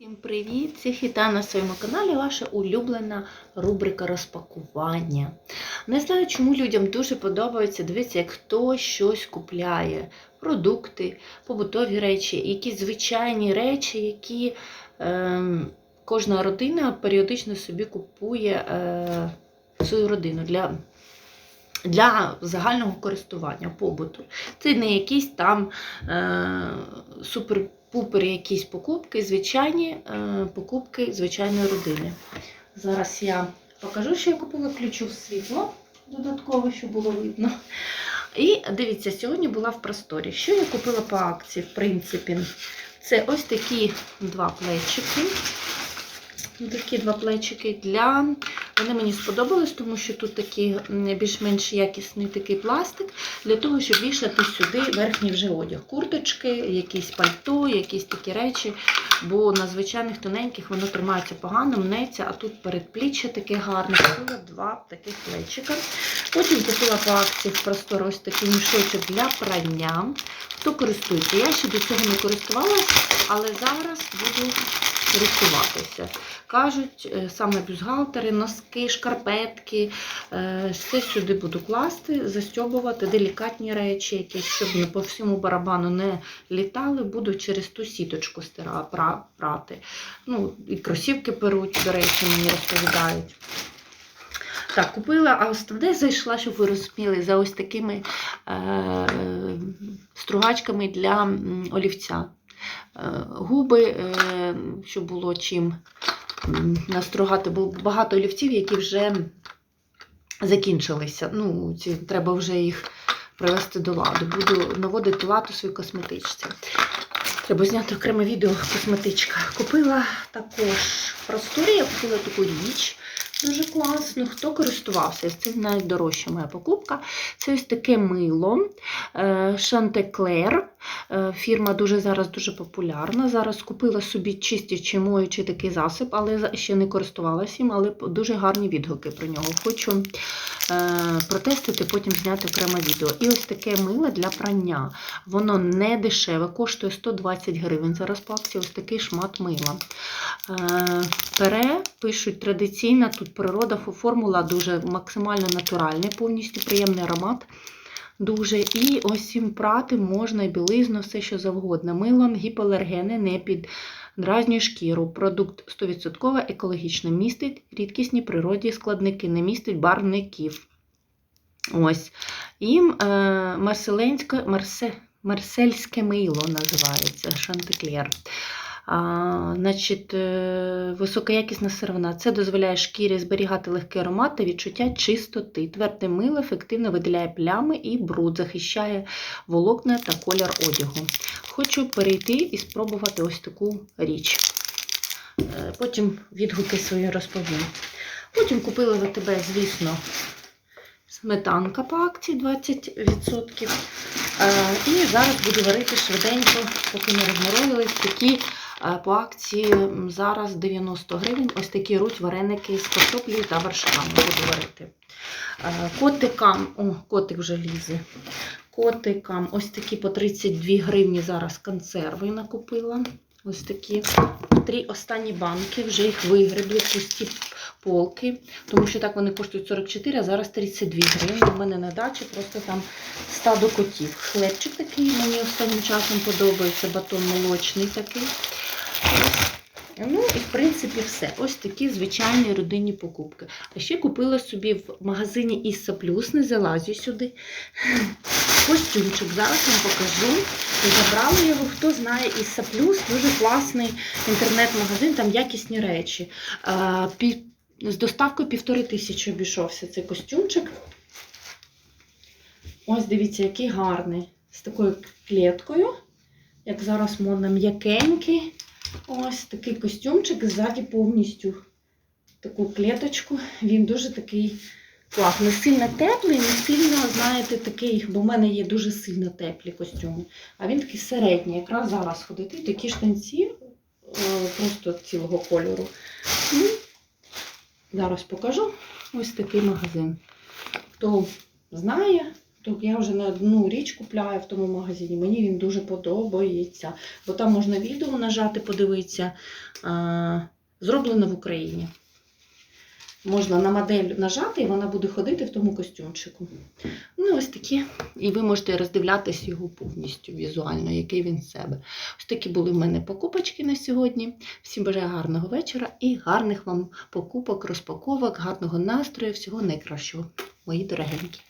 Всім привіт! Всіх вітаю на своєму каналі. Ваша улюблена рубрика розпакування. Не знаю, чому людям дуже подобається дивитися, як хтось щось купляє. Продукти, побутові речі, якісь звичайні речі, які е, кожна родина періодично собі купує е, свою родину для, для загального користування, побуту. Це не якісь там е, супер пупер якісь покупки, звичайні е, покупки звичайної родини. Зараз я покажу, що я купила ключу в світло, додатково, щоб було видно. І дивіться, сьогодні була в просторі. Що я купила по акції, в принципі? Це ось такі два плечики. Такі два плечики для. Вони мені сподобались, тому що тут такий більш-менш якісний такий пластик, для того, щоб вішати сюди верхній вже одяг. Курточки, якісь пальто, якісь такі речі. Бо на звичайних тоненьких воно тримається погано, мнеться, а тут передпліччя таке гарне. Купила два таких плечика. Потім купила по акції в простор ось такий мішочок для прання. Хто користується? Я ще до цього не користувалася, але зараз буду користуватися. Кажуть, е, саме бюстгальтери, носки, шкарпетки, е, все сюди буду класти, застьобувати, делікатні речі, якісь, щоб по всьому барабану не літали, буду через ту сіточку стира, пра- прати. Ну, і кросівки перуть, до речі, мені розповідають. Так, купила, а основне зайшла, щоб ви розуміли, за ось такими е, стругачками для олівця. Е, губи, е, щоб було чим настругати, бо багато олівців, які вже закінчилися. Ну, ці, треба вже їх привести до ладу. Буду наводити лад у своїй косметичці. Треба зняти окреме відео косметичка. Купила також в просторі, я купила таку річ. Дуже класно. Хто користувався? Це найдорожча моя покупка. Це ось таке мило Шантеклер. Фірма дуже зараз дуже популярна. Зараз купила собі чистячий моючий такий засіб, але ще не користувалася їм, але дуже гарні відгуки про нього. Хочу е, протестити, потім зняти окреме відео. І ось таке мило для прання. Воно не дешеве, коштує 120 гривень. Зараз по акції ось такий шмат мила. Е, Пере, пишуть традиційна, тут природа, формула дуже максимально натуральна, повністю приємний аромат. Дуже. І ось цим прати можна і білизну, все що завгодно. Милом гіпоалергени не піддразнює шкіру. Продукт 100% екологічно містить рідкісні природні складники, не містить барвників. Ось. І е, марселенське, марсе, марсельське мило називається Шантеклер. А, значить, е, високоякісна сировина. Це дозволяє шкірі зберігати легкий аромат та відчуття чистоти. Тверде мило ефективно виділяє плями і бруд, захищає волокна та колір одягу. Хочу перейти і спробувати ось таку річ. Е, Потім відгуки свої розповім. Потім купила за тебе, звісно, сметанка по акції 20%. Е, І зараз буду варити швиденько, поки не розморозились такі по акції зараз 90 гривень. Ось такі руть вареники з картоплею та вершками буду варити. Е, Котикам, о, котик вже лізе. Котикам ось такі по 32 гривні зараз консерви накупила. Ось такі три останні банки, вже їх вигребли, пусті полки, тому що так вони коштують 44, а зараз 32 гривні. У мене на дачі просто там стадо котів. Хлебчик такий мені останнім часом подобається, батон молочний такий. Ну і в принципі все. Ось такі звичайні родинні покупки. А ще купила собі в магазині Іса Плюс, не залазю сюди. Костюмчик. Зараз вам покажу. Забрала його, хто знає Іса Плюс, дуже класний інтернет-магазин, там якісні речі. З доставкою півтори тисячі обійшовся цей костюмчик. Ось дивіться, який гарний. З такою клеткою. Як зараз модно, м'якенький. Ось такий костюмчик ззаді повністю таку клеточку. Він дуже такий класний. Не сильно теплий, не сильно, знаєте, такий, бо в мене є дуже сильно теплі костюми. А він такий середній, якраз зараз ходити. Такі штанці е, просто цілого кольору. Ну, зараз покажу ось такий магазин. Хто знає, То я вже не одну річ купляю в тому магазині. Мені він дуже подобається. Бо там можна відео нажати, подивитися. Зроблено в Україні. Можна на модель нажати, і вона буде ходити в тому костюмчику. Ну, ось такі. І ви можете роздивлятись його повністю візуально, який він з себе. Ось такі були в мене покупочки на сьогодні. Всім бажаю гарного вечора і гарних вам покупок, розпаковок, гарного настрою, всього найкращого, мої дорогенькі.